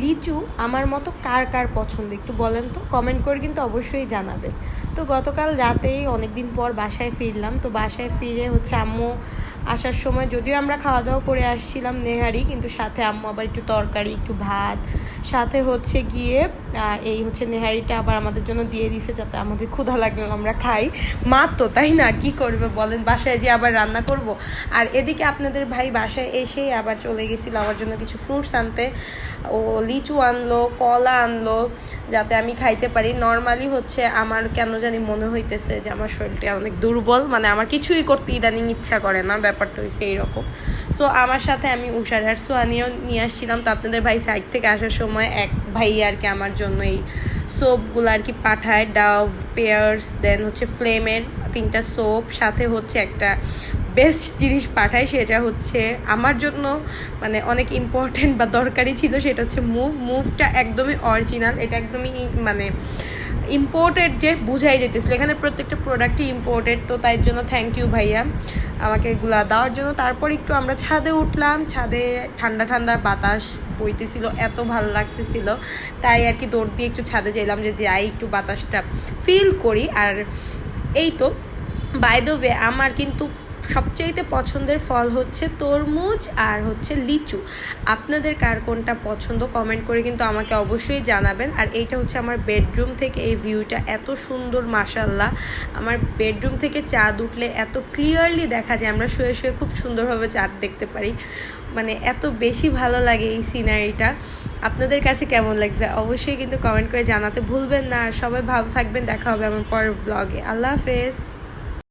লিচু আমার মতো কার কার পছন্দ? একটু বলেন তো। কমেন্ট করে কিন্তু অবশ্যই জানাবেন। তো গতকাল রাতেই অনেক দিন পর বাসায় ফিরলাম। তো বাসায় ফিরে হচ্ছে আম্মু আসার সময় যদিও আমরা খাওয়া দাওয়া করে আসছিলাম নেহারি, কিন্তু সাথে আম্মু আবার একটু তরকারি, একটু ভাত, সাথে হচ্ছে গিয়ে এই হচ্ছে নেহারিটা আবার আমাদের জন্য দিয়ে দিছে যাতে আমাদের ক্ষুধা লাগলে আমরা খাই। মা তো, তাই না? কি করবে বলেন? বাসায় যে আবার রান্না করব। আর এদিকে আপনাদের ভাই বাসায় এসেই আবার চলে গেছিল আমার জন্য কিছু ফ্রুটস আনতে। ও লিচু আনলো, কলা আনলো, যাতে আমি খাইতে পারি। নর্মালি হচ্ছে আমার কেন জানি মনে হইতেছে যে আমার শরীরটা অনেক দুর্বল। মানে আমার কিছুই করতে ইদানিং ইচ্ছা করে না, ব্যাপারটা হয়েছে এইরকম। সো আমার সাথে আমি উষার হেয়ার সোয়ানিও নিয়ে আসছিলাম। তো আপনাদের ভাই সাইড থেকে আসার সময় এক ভাই আর কি আমার জন্য এই সোপগুলো আর কি পাঠায় ডাভ পেয়ার্স দেন হচ্ছে ফ্লেমের তিনটা সোপ সাথে হচ্ছে একটা বেস্ট জিনিস পাঠায়, সেটা হচ্ছে আমার জন্য মানে অনেক ইম্পর্টেন্ট বা দরকারি ছিল, সেটা হচ্ছে মুভ মুভটা একদমই অরিজিনাল এটা একদমই মানে ইম্পোর্টেড যে বুঝাই যেতেছিল। এখানে প্রত্যেকটা প্রোডাক্টই ইম্পোর্টেড তো তাই জন্য থ্যাংক ইউ ভাইয়া। আমাকে এগুলা দেওয়ার জন্য। তারপর একটু আমরা ছাদে উঠলাম। ছাদে ঠান্ডা ঠান্ডা বাতাস বইতেছিল, এত ভালো লাগতেছিল। তাই আর কি দৌড় দিয়ে একটু ছাদে যাইলাম যে যাই একটু বাতাসটা ফিল করি। আর এই তো বাই দ্য ওয়ে আমার কিন্তু সবচাইতে পছন্দের ফল হচ্ছে তরমুজ আর হচ্ছে লিচু। আপনাদের কার কোনটা পছন্দ কমেন্ট করে কিন্তু আমাকে অবশ্যই জানাবেন। আর এইটা হচ্ছে আমার বেডরুম থেকে এই ভিউটা এত সুন্দর মাসাল্লাহ আমার বেডরুম থেকে চাঁদ উঠলে এত ক্লিয়ারলি দেখা যায়, আমরা শুয়ে শুয়ে খুব সুন্দরভাবে চাঁদ দেখতে পারি। মানে এত বেশি ভালো লাগে এই সিনারিটা আপনাদের কাছে কেমন লাগছে? অবশ্যই কিন্তু কমেন্ট করে জানাতে ভুলবেন না। সবাই ভালো থাকবেন। দেখা হবে আমার পরের ব্লগে আল্লাহ হাফেজ।